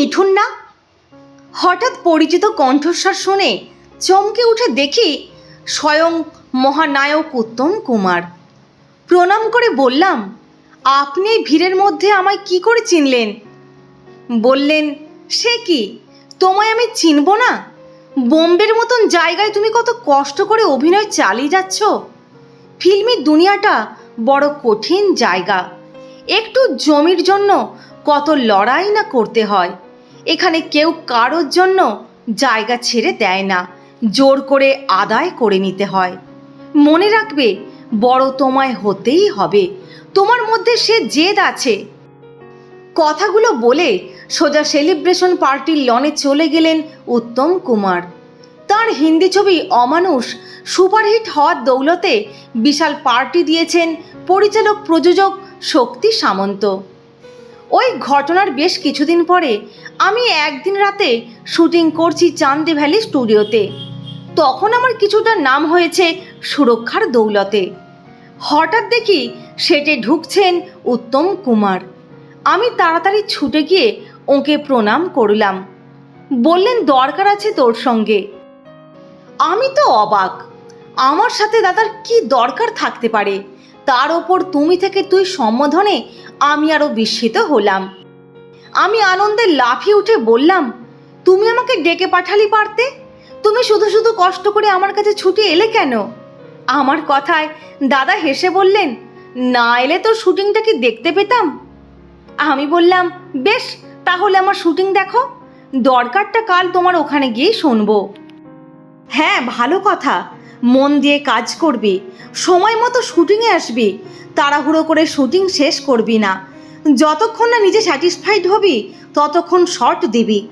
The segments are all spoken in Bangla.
মিঠুন না? হঠাৎ পরিচিত কণ্ঠস্বর শুনে চমকে উঠে দেখি স্বয়ং মহানায়ক উত্তম কুমার। প্রণাম করে বললাম, আপনি এই ভিড়ের মধ্যে আমায় কি করে চিনলেন? বললেন, সে কি? তোমায় আমি চিনব না? বোম্বের মতন জায়গায় তুমি কত কষ্ট করে অভিনয় চালিয়ে যাচ্ছ? ফিল্মি দুনিয়াটা বড় কঠিন জায়গা। একটু জমির জন্য কত লড়াই না করতে হয়। এখানে কেউ কারোর জন্য জায়গা ছেড়ে দেয় না। জোর করে আদায় করে নিতে হয়। মনে রাখবে, বড় তোমায় হতেই হবে। তোমার মধ্যে সে জেদ আছে। কথাগুলো বলে সোজা সেলিব্রেশন পার্টির লনে চলে গেলেন উত্তম কুমার। তার হিন্দি ছবি অমানুষ সুপারহিট হওয়ার দৌলতে বিশাল পার্টি দিয়েছেন পরিচালক প্রযোজক শক্তি সামন্ত। ওই ঘটনার বেশ কিছুদিন পরে আমি একদিন রাতে শুটিং করছি চান্দি ভ্যালি স্টুডিওতে। তখন আমার কিছুটা নাম হয়েছে সুরক্ষার দৌলতে। হঠাৎ দেখি সেটে ঢুকছেন উত্তম কুমার। আমি তাড়াতাড়ি ছুটে গিয়ে ওকে প্রণাম করলাম। বললেন, দরকার আছে তোর সঙ্গে। আমি তো অবাক। আমার সাথে দাদার কি দরকার থাকতে পারে? তার ওপর তুমি থেকে তুই সম্বোধনে আমি আরও বিস্মিত হলাম। আমি আনন্দে লাফিয়ে উঠে বললাম, তুমি আমাকে ডেকে পাঠালি পারতে? তুমি শুধু শুধু কষ্ট করে আমার কাছে ছুটে এলে কেন? আমার কথায় দাদা হেসে বললেন, না এলে তোর শুটিংটা কি দেখতে পেতাম? আমি বললাম, বেশ, তাহলে আমার শুটিং দেখো। দরকারটা কাল তোমার ওখানে গিয়েই শুনব। হ্যাঁ ভালো কথা। মন দিয়ে কাজ করবি, সময় মতো শুটিংয়ে আসবি, তাড়াহুড়ো করে শুটিং শেষ করবি না। যতক্ষণ না নিজে স্যাটিসফাইড হবি, ততক্ষণ শর্ট দিবি।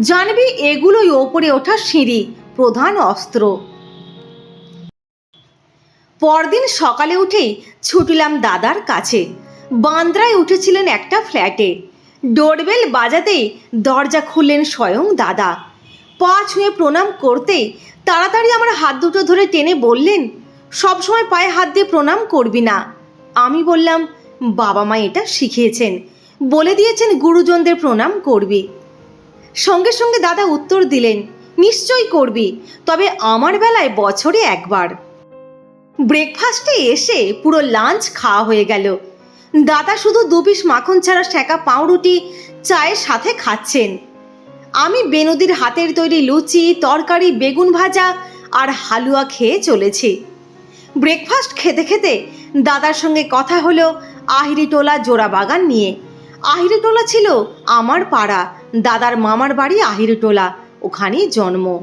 জানবি এগুলোই ওপরে ওঠার সিঁড়ি, প্রধান অস্ত্র। পরদিন সকালে উঠেই ছুটিলাম দাদার কাছে। বান্দ্রায় উঠেছিলেন একটা ফ্ল্যাটে। ডোরবেল বাজাতেই দরজা খুললেন স্বয়ং দাদা। পা ছুঁয়ে প্রণাম করতেই তাড়াতাড়ি আমার হাত দুটো ধরে টেনে বললেন সবসময় পায়ে হাত দিয়ে প্রণাম করবি না। আমি বললাম, বাবা মা এটা শিখিয়েছেন। বলে দিয়েছেন গুরুজনদের প্রণাম করবি। সঙ্গে সঙ্গে দাদা উত্তর দিলেন, নিশ্চয়ই করবি, তবে আমার বেলায় বছরে একবার। ব্রেকফাস্টে এসে পুরো লাঞ্চ খাওয়া হয়ে গেল। দাদা শুধু দু পিস মাখন ছাড়া শেঁকা পাউরুটি চায়ের সাথে খাচ্ছেন। আমি বেনদির হাতের তৈরি লুচি, তরকারি, বেগুন ভাজা আর হালুয়া খেয়ে চলেছি। ব্রেকফাস্ট খেতে খেতে দাদার সঙ্গে কথা হলো আহিরিটোলা জোড়া বাগান নিয়ে। আহিরিটোলা ছিল আমার পাড়া, দাদার মামার বাড়ি আহিরিটোলা, ওখানেই জন্ম।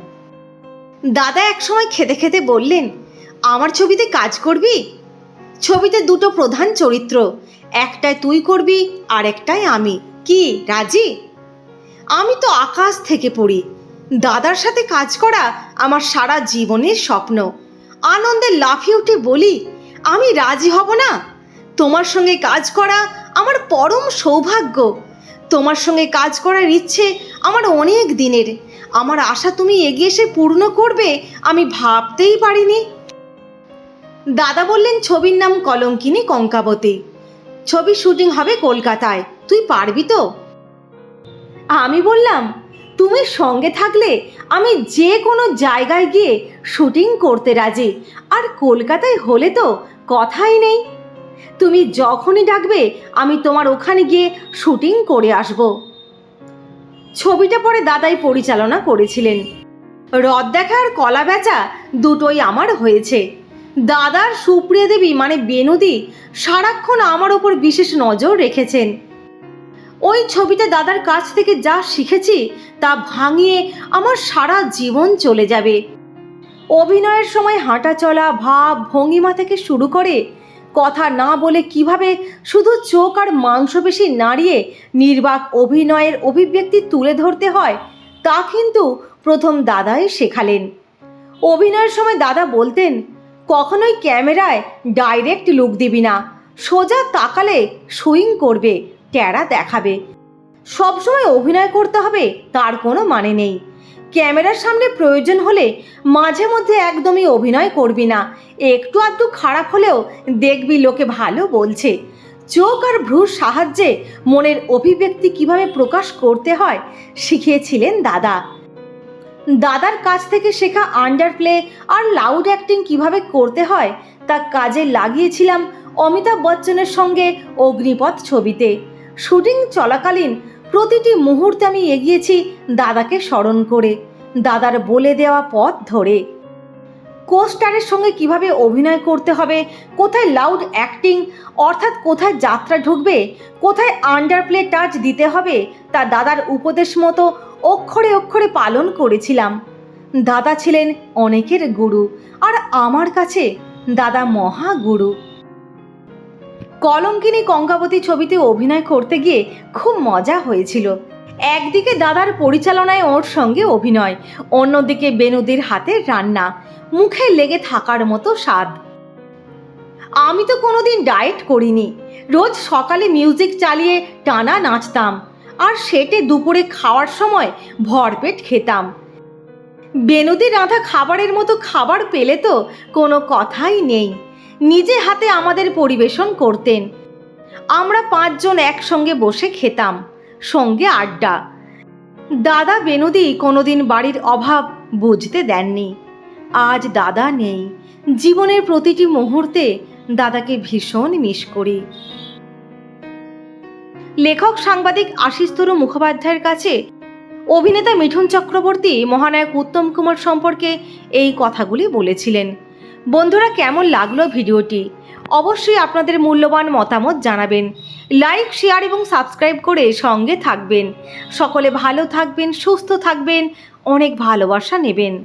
দাদা একসময় খেতে খেতে বললেন, আমার ছবিতে কাজ করবি? ছবিতে দুটো প্রধান চরিত্র একটায় তুই করবি আর একটায় আমি। কি, রাজি? আমি তো আকাশ থেকে পড়ি। দাদার সাথে কাজ করা আমার সারা জীবনের স্বপ্ন। আনন্দে লাফিয়ে উঠে বলি, আমি রাজি হব না। তোমার সঙ্গে কাজ করা আমার পরম সৌভাগ্য। তোমার সঙ্গে কাজ করার ইচ্ছে আমার অনেক দিনের। আমার আশা তুমি এগিয়ে এসে পূর্ণ করবে আমি ভাবতেই পারিনি। দাদা বললেন, ছবির নাম কলঙ্কিনী কঙ্কাবতী। ছবির শুটিং হবে কলকাতায়। তুই পারবি তো? আমি বললাম, তুমি সঙ্গে থাকলে আমি যে কোনো জায়গায় গিয়ে শুটিং করতে রাজি। আর কলকাতায় হলে তো কথাই নেই। তুমি যখনই ডাকবে, আমি তোমার ওখানে গিয়ে শুটিং করে আসব। ছবিটা পরে দাদাই পরিচালনা করেছিলেন। রথ দেখা আর কলা বেচা দুটোই আমার হয়েছে। দাদার সুপ্রিয়া দেবী মানে বেনুদি সারাক্ষণ আমার ওপর বিশেষ নজর রেখেছেন। ওই ছবিতে দাদার কাছ থেকে যা শিখেছি তা ভাঙিয়ে আমার সারা জীবন চলে যাবে। অভিনয়ের সময় হাঁটা চলা, ভাব, ভঙ্গিমা থেকে শুরু করে কথা না বলে কীভাবে শুধু চোখ আর মাংসপেশি নাড়িয়ে নির্বাক অভিনয়ের অভিব্যক্তি তুলে ধরতে হয়, তা কিন্তু প্রথম দাদাই শেখালেন। অভিনয়ের সময় দাদা বলতেন, কখনোই ক্যামেরায় ডাইরেক্ট লুক দিবি না, সোজা তাকালে সুইং করবে। ট্যারা দেখাবে। সবসময় অভিনয় করতে হবে, তার কোনো মানে নেই। ক্যামেরার সামনে প্রয়োজন হলে মাঝে মধ্যে একদমই অভিনয় করবি না। একটু আধটু খারাপ হলেও দেখবি লোকে ভালো বলছে। চোখ আর ভ্রুর সাহায্যে মনের অভিব্যক্তি কীভাবে প্রকাশ করতে হয় শিখিয়েছিলেন দাদা। দাদার কাছ থেকে শেখা আন্ডার প্লে আর লাউড অ্যাক্টিং কীভাবে করতে হয় তা কাজে লাগিয়েছিলাম অমিতাভ বচ্চনের সঙ্গে অগ্নিপথ ছবিতে। শুটিং চলাকালীন প্রতিটি মুহূর্তে আমি এগিয়েছি দাদাকে স্মরণ করে, দাদার বলে দেওয়া পথ ধরে। কোস্টারের সঙ্গে কীভাবে অভিনয় করতে হবে, কোথায় লাউড অ্যাক্টিং অর্থাৎ কোথায় যাত্রা ঢুকবে, কোথায় আন্ডার প্লে টাচ দিতে হবে, তা দাদার উপদেশ মতো অক্ষরে অক্ষরে পালন করেছিলাম। দাদা ছিলেন অনেকের গুরু, আর আমার কাছে দাদা মহাগুরু। কলঙ্কিনী কঙ্কাবতী ছবিতে অভিনয় করতে গিয়ে খুব মজা হয়েছিল। একদিকে দাদার পরিচালনায় ওর সঙ্গে অভিনয়, অন্যদিকে বেনুদির হাতে রান্না, মুখে লেগে থাকার মতো স্বাদ। আমি তো কোনোদিন ডায়েট করিনি, রোজ সকালে মিউজিক চালিয়ে টানা নাচতাম, আর সেটে দুপুরে খাওয়ার সময় ভরপেট খেতাম। বেনুদি রাঁধা খাবারের মতো খাবার পেলে তো কোনো কথাই নেই। নিজে হাতে আমাদের পরিবেশন করতেন। আমরা পাঁচজন একসঙ্গে বসে খেতাম, সঙ্গে আড্ডা। দাদা বেনুদি কোনোদিন বাড়ির অভাব বুঝতে দেননি। আজ দাদা নেই। জীবনের প্রতিটি মুহূর্তে দাদাকে ভীষণ মিস করি। লেখক, সাংবাদিক আশিস তরু মুখোপাধ্যায়ের কাছে অভিনেতা মিঠুন চক্রবর্তী, মহানায়ক উত্তম কুমার সম্পর্কে এই কথাগুলি বলেছিলেন। বন্ধুরা, কেমন লাগল ভিডিওটি? অবশ্যই আপনাদের মূল্যবান মতামত জানাবেন। লাইক শেয়ার এবং সাবস্ক্রাইব করে সঙ্গে থাকবেন। সকলে ভালো থাকবেন, সুস্থ থাকবেন, অনেক ভালোবাসা নেবেন।